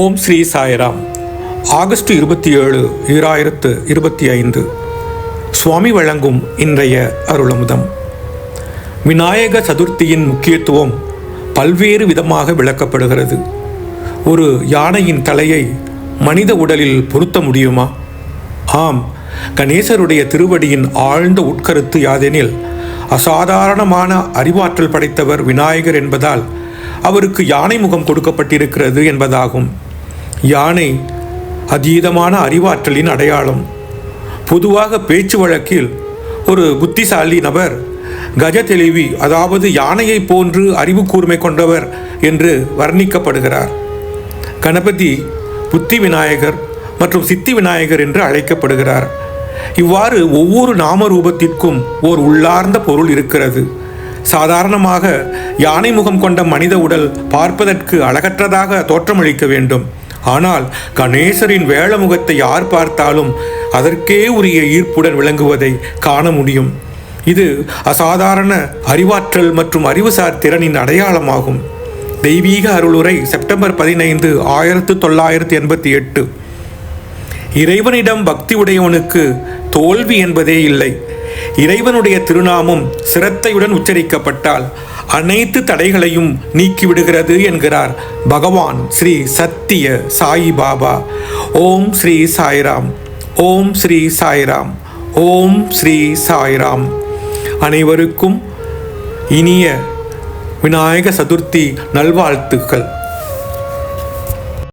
ஓம் Sri Sairam. August இருபத்தி ஏழு ஈராயிரத்து இருபத்தி ஐந்து. சுவாமி வழங்கும் இன்றைய அருளமுதம். விநாயக சதுர்த்தியின் முக்கியத்துவம் பல்வேறு விதமாக விளக்கப்படுகிறது. ஒரு யானையின் தலையை மனித உடலில் பொருத்த முடியுமா? ஆம் கணேசருடைய திருவடியின் ஆழ்ந்த உட்கருத்து யாதெனில் அசாதாரணமான அறிவாற்றல் படைத்தவர் விநாயகர் என்பதால் அவருக்கு யானை முகம் கொடுக்கப்பட்டிருக்கிறது என்பதாகும். யானை அதீதமான அறிவாற்றலின் அடையாளம். பொதுவாக பேச்சு வழக்கில் ஒரு புத்திசாலி நபர் கஜ தெளிவி அதாவது யானையை போன்று அறிவு கூர்மை கொண்டவர் என்று வர்ணிக்கப்படுகிறார். கணபதி புத்தி விநாயகர் மற்றும் சித்தி விநாயகர் என்று அழைக்கப்படுகிறார். இவ்வாறு ஒவ்வொரு நாமரூபத்திற்கும் ஓர் உள்ளார்ந்த பொருள் இருக்கிறது. சாதாரணமாக யானை முகம் கொண்ட மனித உடல் பார்ப்பதற்கு அழகற்றதாக தோற்றமளிக்க வேண்டும். ஆனால் கணேசரின் வேள முகத்தை யார் பார்த்தாலும் அதற்கே உரிய ஈர்ப்புடன் விளங்குவதை காண முடியும். இது அசாதாரண அறிவாற்றல் மற்றும் அறிவுசார் திறனின் அடையாளமாகும். தெய்வீக அருளுரை செப்டம்பர் பதினைந்து ஆயிரத்து தொள்ளாயிரத்து எண்பத்தி எட்டு. இறைவனிடம் பக்தி உடையவனுக்கு தோல்வி என்பதே இல்லை. இறைவனுடைய திருநாமம் சிரத்தையுடன் உச்சரிக்கப்பட்டால் அனைத்து தடைகளையும் நீக்கிவிடுகிறது என்கிறார் பகவான் ஸ்ரீ சத்திய சாயி பாபா. ஓம் ஸ்ரீ சாய்ராம். ஓம் ஸ்ரீ சாய்ராம். ஓம் ஸ்ரீ சாய்ராம். அனைவருக்கும் இனிய விநாயக சதுர்த்தி நல்வாழ்த்துக்கள்.